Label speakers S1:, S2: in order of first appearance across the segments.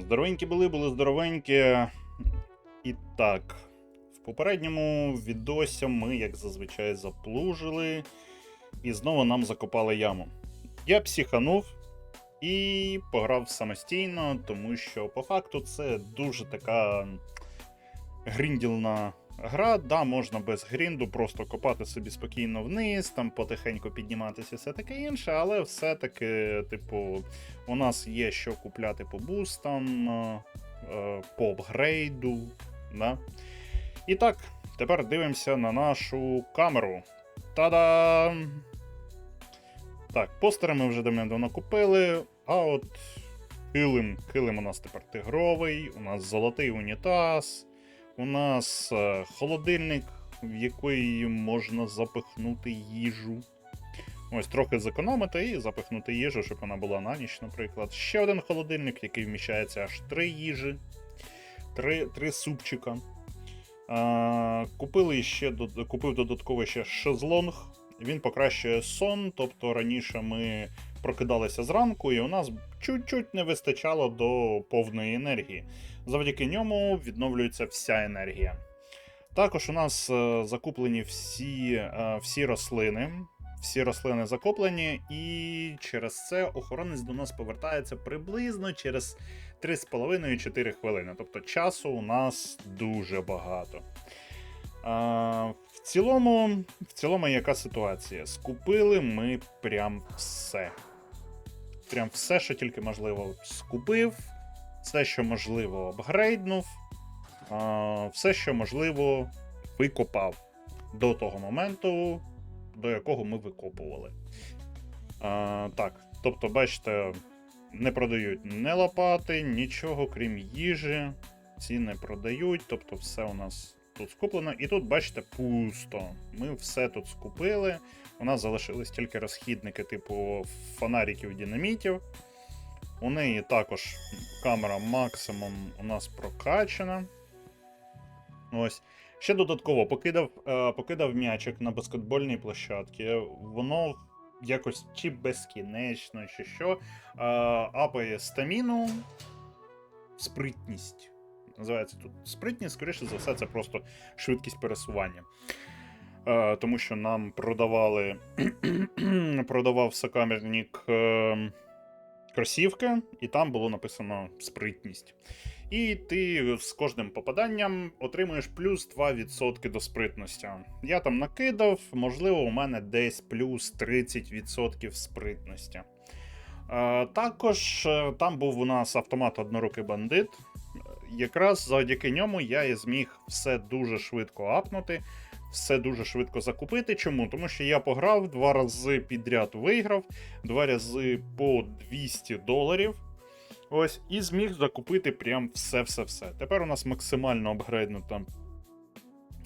S1: Здоровенькі були, були здоровенькі. І так, в попередньому відосі ми, як зазвичай, заплужили, і знову нам закопали яму. Я психанув і пограв самостійно, тому що по факту це дуже така гріндільна гра. Да, можна без грінду просто копати собі спокійно вниз, там потихеньку підніматися, все таке інше, але все-таки, типу, у нас є що купляти по бустам, е, е, по апгрейду. Да? І так, тепер дивимося на нашу камеру. Та-дам! Так, постери ми вже давно купили, а от килим, килим у нас тепер тигровий, у нас золотий унітаз, у нас е, холодильник, в який можна запихнути їжу. Ось трохи зекономити і запихнути їжу, щоб вона була на ніч, наприклад. Ще один холодильник, який вміщається аж три їжі, три, три супчика. А, купили ще, купив додатково ще шезлонг. Він покращує сон, тобто раніше ми прокидалися зранку, і у нас чуть-чуть не вистачало до повної енергії. Завдяки ньому відновлюється вся енергія. Також у нас е, закуплені всі, е, всі рослини. Всі рослини закуплені, і через це охоронець до нас повертається приблизно через 3,5-4 хвилини. Тобто часу у нас дуже багато. В, цілому, в цілому, яка ситуація? Скупили ми прям все. Прям все, що тільки можливо, скупив, все, що можливо, апгрейднув, все, що можливо, викопав до того моменту, до якого ми викопували. Так, тобто, бачите, не продають не лопати, нічого, крім їжі. Ці не продають, тобто все у нас тут скуплено. І тут, бачите, пусто. Ми все тут скупили. У нас залишились тільки розхідники, типу фонариків динамітів. У неї також камера максимум у нас прокачана. Ось. Ще додатково покидав, е, покидав м'ячик на баскетбольній площадці. Воно якось чи безкінечно, чи що. Е, апає стаміну, спритність. Називається тут спритність, скоріше за все, це просто швидкість пересування. Е, тому що нам продавали продавав сокамерник е, кросівки, і там було написано спритність. І ти з кожним попаданням отримуєш плюс 2% до спритності. Я там накидав, можливо, у мене десь плюс 30% спритності. Е, також е, там був у нас автомат однорукий бандит. Якраз завдяки ньому я і зміг все дуже швидко апнути, все дуже швидко закупити. Чому? Тому що я пограв два рази підряд виграв, два рази по 200 доларів. Ось, і зміг закупити прям все-все-все. Тепер у нас максимально апгрейднута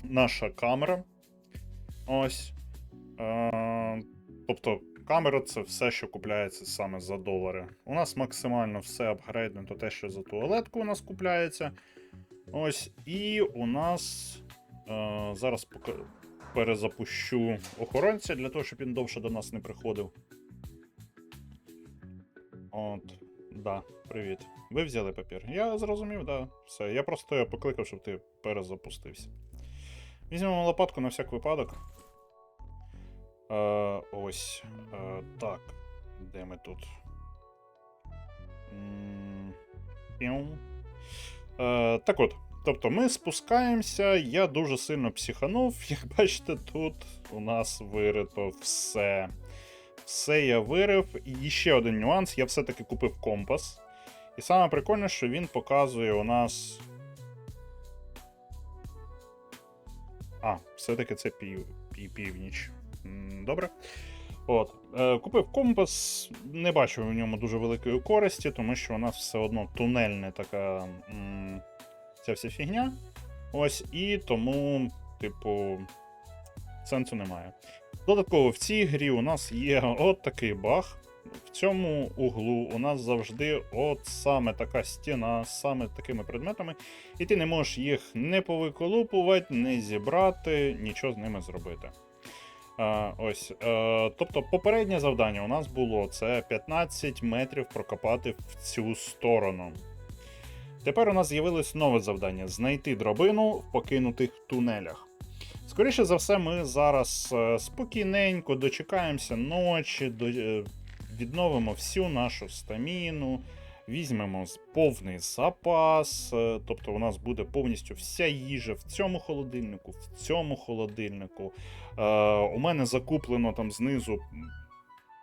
S1: наша камера. Ось. Е, тобто, камера це все, що купляється саме за долари. У нас максимально все апгрейднуто, те, що за туалетку у нас купляється. Ось, і у нас. Е, зараз перезапущу охоронця для того, щоб він довше до нас не приходив. От. Да, привіт. Ви взяли папір. Я зрозумів, да. Все. Я просто покликав, щоб ти перезапустився. Візьмемо лопатку на всяк випадок. Е, ось. Е, так. Де ми тут? М, піу. Е, так от. Тобто ми спускаємося, я дуже сильно психанув. Як бачите, тут у нас вирито все. Все я вирив. І ще один нюанс: я все-таки купив компас. І саме прикольне, що він показує у нас. А, все-таки це пів, північ. Добре. От. Е, купив компас, не бачу в ньому дуже великої користі, тому що у нас все одно тунельна така ця вся фігня. Ось, і тому, типу, сенсу немає. Додатково в цій грі у нас є от такий баг. В цьому углу у нас завжди от саме така стіна з саме такими предметами, і ти не можеш їх не повиколупувати, не зібрати, нічого з ними зробити. Ось, е, тобто, попереднє завдання у нас було це 15 метрів прокопати в цю сторону. Тепер у нас з'явилось нове завдання знайти дробину в покинутих тунелях. Скоріше за все, ми зараз е, спокійненько дочекаємося ночі, е, відновимо всю нашу стаміну, візьмемо повний запас. Тобто у нас буде повністю вся їжа в цьому холодильнику, в цьому холодильнику. Е, у мене закуплено там знизу.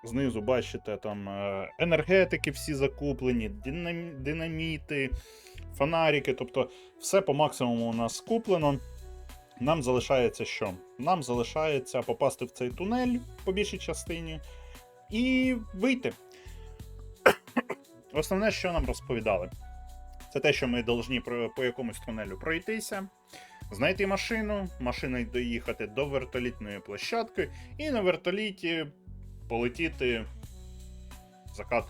S1: Знизу, бачите, там е, енергетики всі закуплені, динам- динаміти, фонарики. Тобто, все по максимуму у нас куплено. Нам залишається що? Нам залишається попасти в цей тунель по більшій частині і вийти. Основне, що нам розповідали, це те, що ми повинні по якомусь тунелю пройтися, знайти машину, машиною доїхати до вертолітної площадки, і на вертоліті полетіти закат.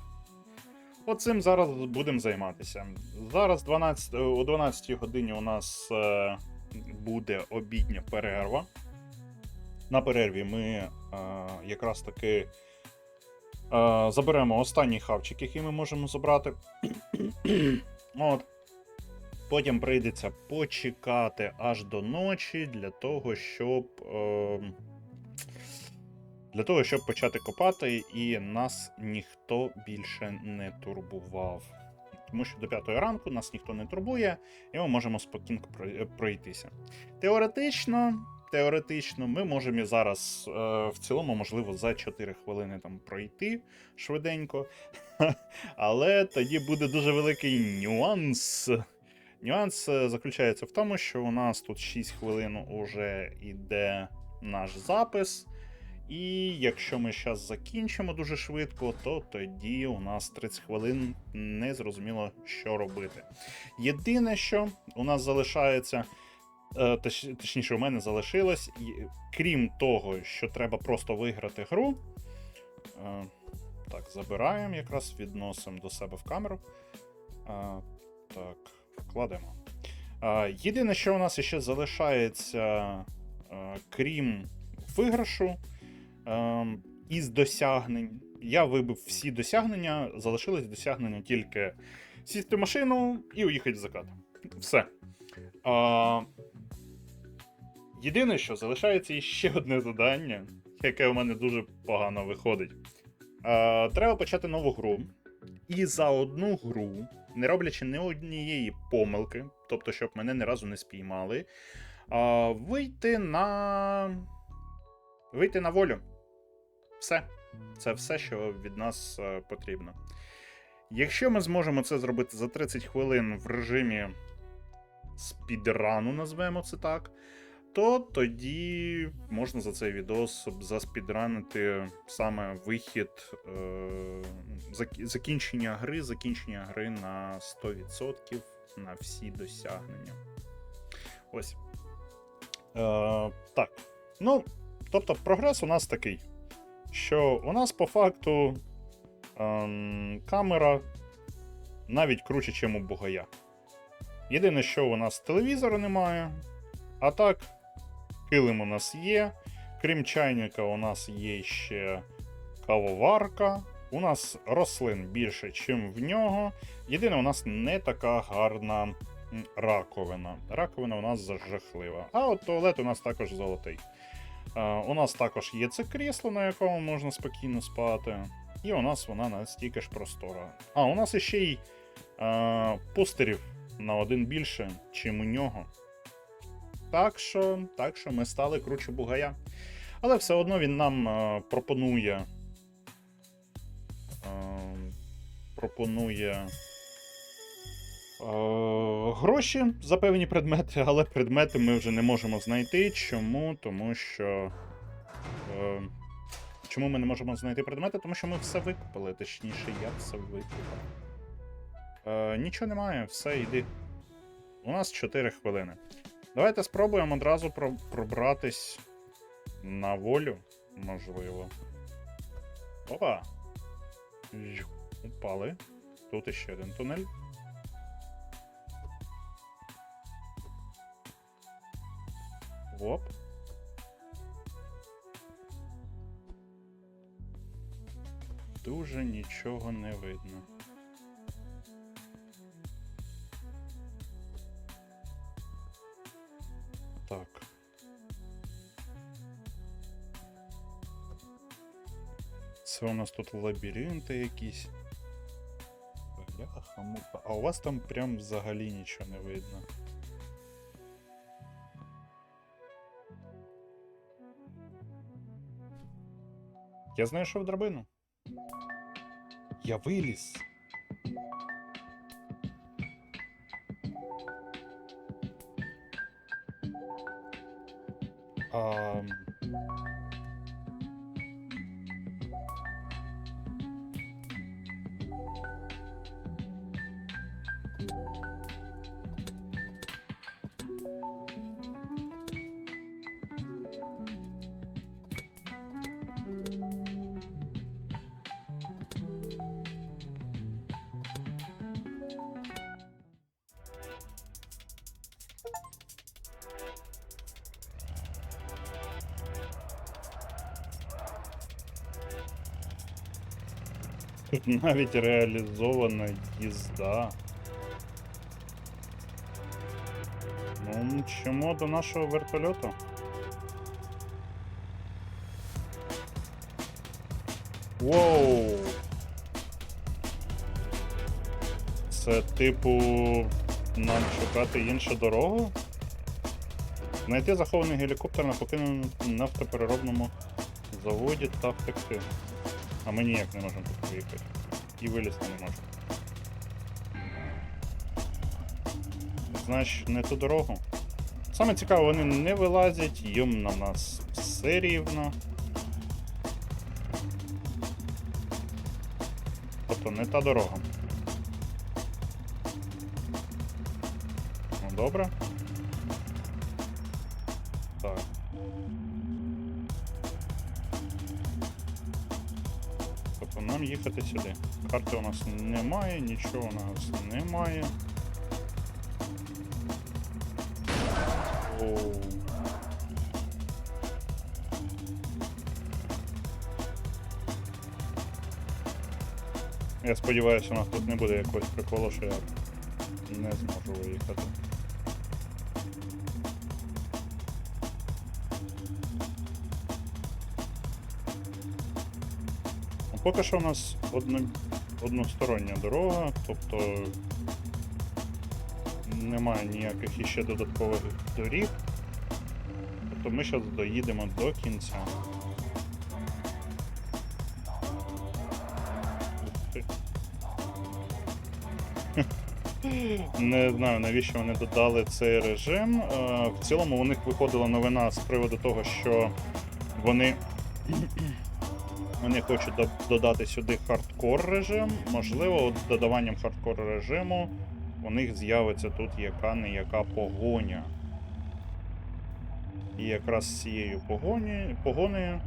S1: Оцим зараз будемо займатися. Зараз 12, о 12 годині у нас е, буде обідня перерва. На перерві ми е, якраз таки е, заберемо останній хавчик, який ми можемо забрати. От. Потім прийдеться почекати аж до ночі для того, щоб. Е, для того, щоб почати копати, і нас ніхто більше не турбував. Тому що до 5 ранку нас ніхто не турбує, і ми можемо спокійно пройтися. Теоретично, теоретично, ми можемо і зараз е, в цілому, можливо, за 4 хвилини там пройти швиденько. Але тоді буде дуже великий нюанс. Нюанс е, заключається в тому, що у нас тут 6 хвилин уже йде наш запис. І якщо ми зараз закінчимо дуже швидко, то тоді у нас 30 хвилин не зрозуміло, що робити. Єдине, що у нас залишається, е, точніше, у мене залишилось, крім того, що треба просто виграти гру. е, Так, забираємо, якраз відносимо до себе в камеру. Так, вкладемо. Е, Єдине, що у нас ще залишається, крім виграшу, із досягнень. Я вибив всі досягнення, залишилось досягнення тільки сісти в машину і уїхати в закат. Все. Єдине, що залишається ще одне завдання, яке у мене дуже погано виходить. Треба почати нову гру. І за одну гру, не роблячи ні однієї помилки, тобто, щоб мене ні разу не спіймали, а, вийти на. Вийти на волю. Все. Це все, що від нас е, потрібно. Якщо ми зможемо це зробити за 30 хвилин в режимі спідрану, назвемо це так, то тоді можна за цей відос заспідранити саме вихід е, зак- закінчення гри, закінчення гри на 100% на всі досягнення. Ось. Е, так. Ну, тобто, прогрес у нас такий що у нас по факту ем, камера навіть круче, ніж у Бугая. Єдине, що у нас телевізора немає. А так, килим у нас є. Крім чайника, у нас є ще кавоварка. У нас рослин більше, ніж в нього. Єдине, у нас не така гарна раковина. Раковина у нас жахлива. А от туалет у нас також золотий. У нас також є це крісло, на якому можна спокійно спати. І у нас вона настільки ж простора. А, у нас іще й постерів на один більше, чим у нього. Так що, так що ми стали круче бугая. Але все одно він нам е, пропонує. Е, пропонує. е, Гроші за певні предмети, але предмети ми вже не можемо знайти. Чому? Тому що. Е, чому ми не можемо знайти предмети? Тому що ми все викупили. Точніше, я все викупив. Е, нічого немає, все, йди. У нас 4 хвилини. Давайте спробуємо одразу про- пробратись на волю, можливо. Опа! Упали. Тут іще один тунель. Оп. Дуже нічого не видно. Це у нас тут лабіринти якісь. Бляха, муха. А у вас там прям взагалі нічого не видно. Я знайшов драбину. Я виліз. Тут навіть реалізована їзда. Ну, чому до нашого вертольоту? Воу! Це типу нам шукати іншу дорогу? Знайти захований гелікоптер на покиненому нафтопереробному заводі та втекти. А ми ніяк не можемо тут виїхати. І вилізти не можемо. Значить, не ту дорогу. Саме цікаве, вони не вилазять, їм на нас все рівно. Тобто не та дорога. Ну добре. Нам їхати сюди. Карти у нас немає, нічого у нас немає. Оу. Я сподіваюся, у нас тут не буде якогось приколу, що я не зможу виїхати. Поки що у нас одно, одностороння дорога, тобто немає ніяких іще додаткових доріг. Тобто ми зараз доїдемо до кінця. Не знаю, навіщо вони додали цей режим. Е, В цілому у них виходила новина з приводу того, що вони вони хочуть додати сюди хардкор режим. Можливо, от додаванням хардкор режиму у них з'явиться тут яка не яка погоня. І якраз з цією погоні, погонею.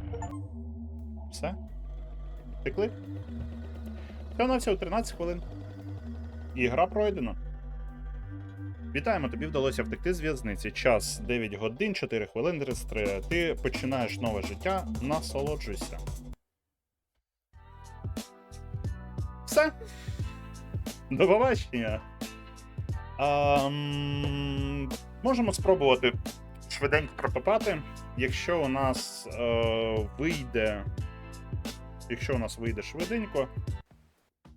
S1: Все? Втекли? Це на всього 13 хвилин. І гра пройдена. Вітаємо, тобі вдалося втекти з в'язниці. Час 9 годин, 4 хвилини 33. Ти починаєш нове життя, насолоджуйся. Все. До побачення. Ам, можемо спробувати швиденько прокопати. Якщо у нас е, вийде. Якщо у нас вийде швиденько.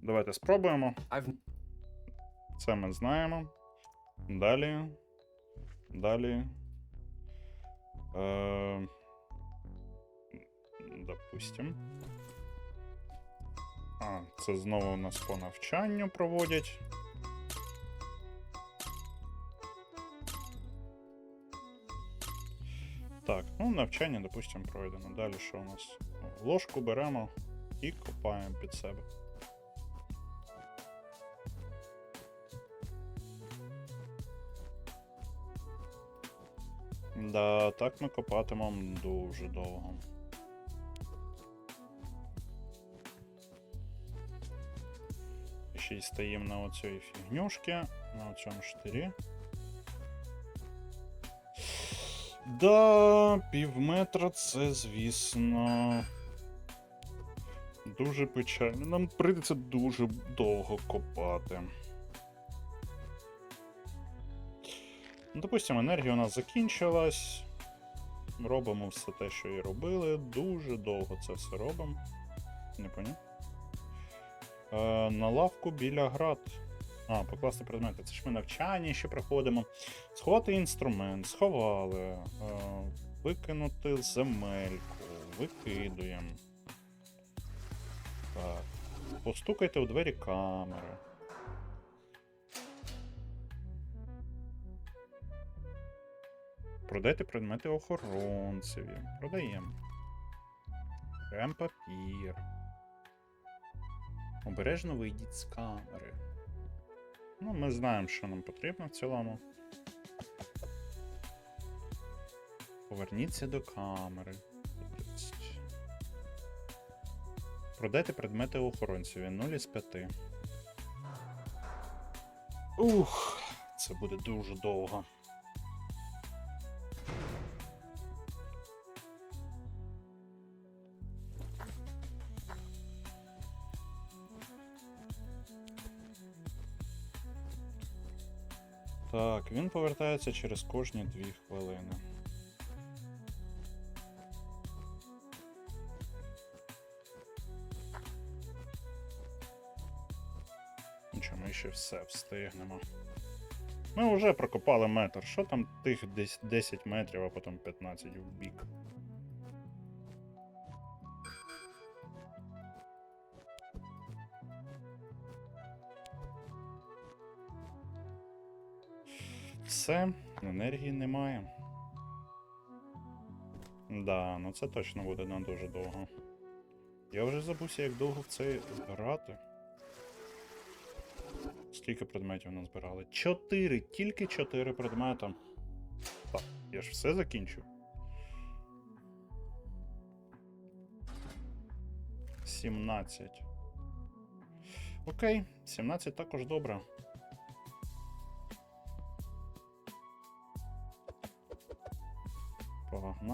S1: Давайте спробуємо. Це ми знаємо. Далі. Далі. Е, допустим. А, це знову у нас по навчанню проводять. Так, ну навчання, допустим, пройдено. Далі що у нас? Ложку беремо і копаємо під себе. Да, так ми копатимемо дуже довго. І стоїмо на оцій фігнюшці, на цьому штирі. Да, пів метра це, звісно. Дуже печально. Нам прийдеться дуже довго копати. Ну, Допустимо, енергія у нас закінчилась. Робимо все те, що і робили. Дуже довго це все робимо. Не поняв. Е, на лавку біля град. А, покласти предмети. Це ж ми навчання ще проходимо. Сховати інструмент, сховали. Е, викинути земельку. Викидуємо. Так. Постукайте у двері камери. Продайте предмети охоронцеві. Продаємо. Прям папір. Обережно вийдіть з камери. Ну, ми знаємо, що нам потрібно в цілому. Поверніться до камери. Продайте предмети охоронцеві 0 із 5. Ух, це буде дуже довго. Так, він повертається через кожні 2 хвилини. Нічого, ми ще все встигнемо. Ми вже прокопали метр. Що там тих 10 метрів, а потім 15 в бік. Все, енергії немає. Да, ну це точно буде не дуже довго. Я вже забувся, як довго в це грати. Скільки предметів назбирали? Чотири, тільки чотири предмета. Так, я ж все закінчив. Сімнадцять. Окей, 17 також добре.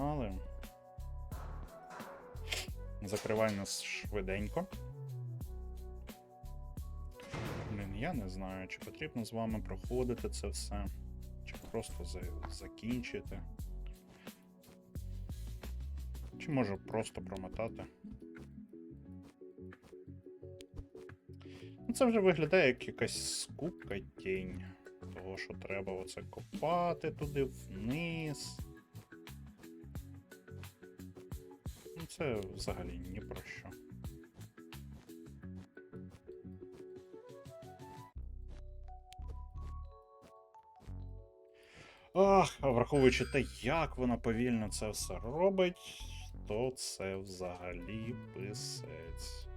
S1: Погнали. Закривай нас швиденько. Блін, я не знаю, чи потрібно з вами проходити це все, чи просто за- закінчити. Чи можу просто промотати. Ну, це вже виглядає як якась скупка тінь. Того, що треба оце копати туди вниз. Це взагалі ні про що. Ах, а враховуючи те, як воно повільно це все робить, то це взагалі писець.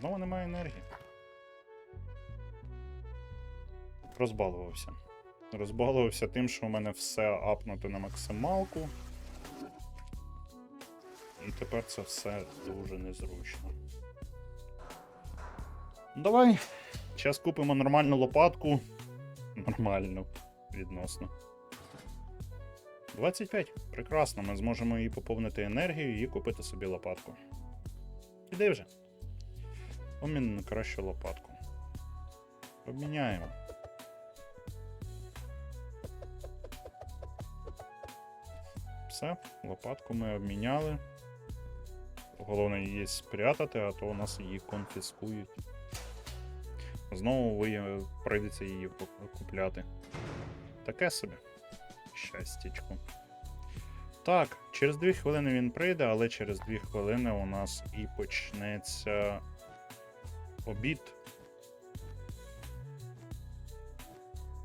S1: Знову немає енергії. Розбалувався. Розбалувався тим, що у мене все апнуто на максималку. І тепер це все дуже незручно. Давай. Зараз купимо нормальну лопатку. Нормальну, відносно. 25. Прекрасно, ми зможемо її поповнити енергією і купити собі лопатку. Іди вже. Помін на кращу лопатку. Обміняємо. Все, лопатку ми обміняли. Головне її спрятати, а то у нас її конфіскують. Знову ви, прийдеться її купляти. Таке собі. Щастячко. Так, через 2 хвилини він прийде, але через 2 хвилини у нас і почнеться обід.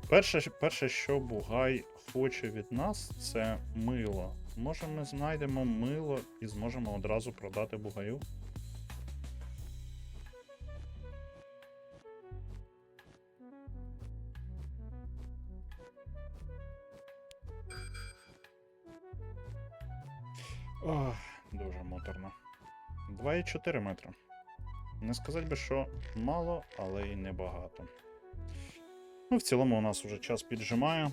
S1: Перше, перше, що Бугай хоче від нас, це мило. Може, ми знайдемо мило і зможемо одразу продати Бугаю? Ох, дуже моторно. 2,4 метри. Не сказати би, що мало, але й небагато. Ну, в цілому у нас вже час піджимає.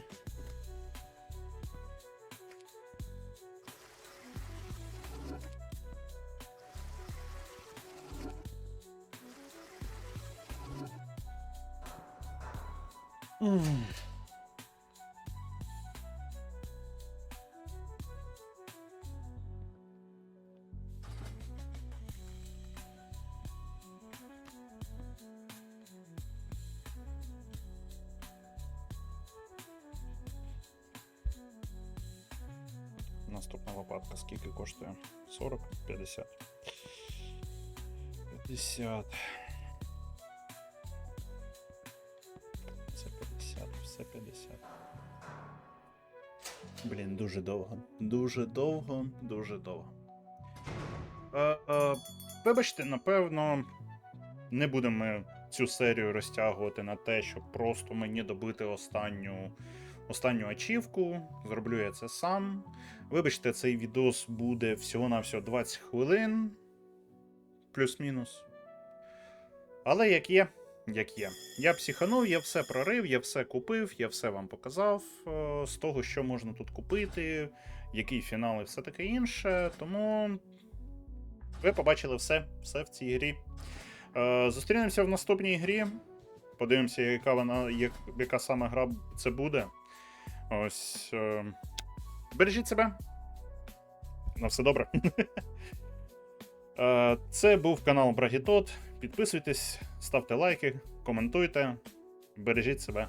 S1: Наступна лопатка. Скільки коштує? 40, 50. 50. Це 50, все 50. Блін, дуже довго. Дуже довго, дуже довго. Е, е, вибачте, напевно, не будемо цю серію розтягувати на те, щоб просто мені добити останню, останню ачівку. Зроблю я це сам. Вибачте, цей відос буде всього-навсього 20 хвилин. Плюс-мінус. Але як є, як є. Я психанув, я все прорив, я все купив, я все вам показав е, з того, що можна тут купити, який фінал і все таке інше. Тому ви побачили все, все в цій грі. Е, Зустрінемося в наступній грі. Подивимося, яка вона, як, яка саме гра це буде. Ось. Е, бережіть себе. На все добре. Е, Це був канал Брагітот. Підписуйтесь, ставте лайки, коментуйте. Бережіть себе.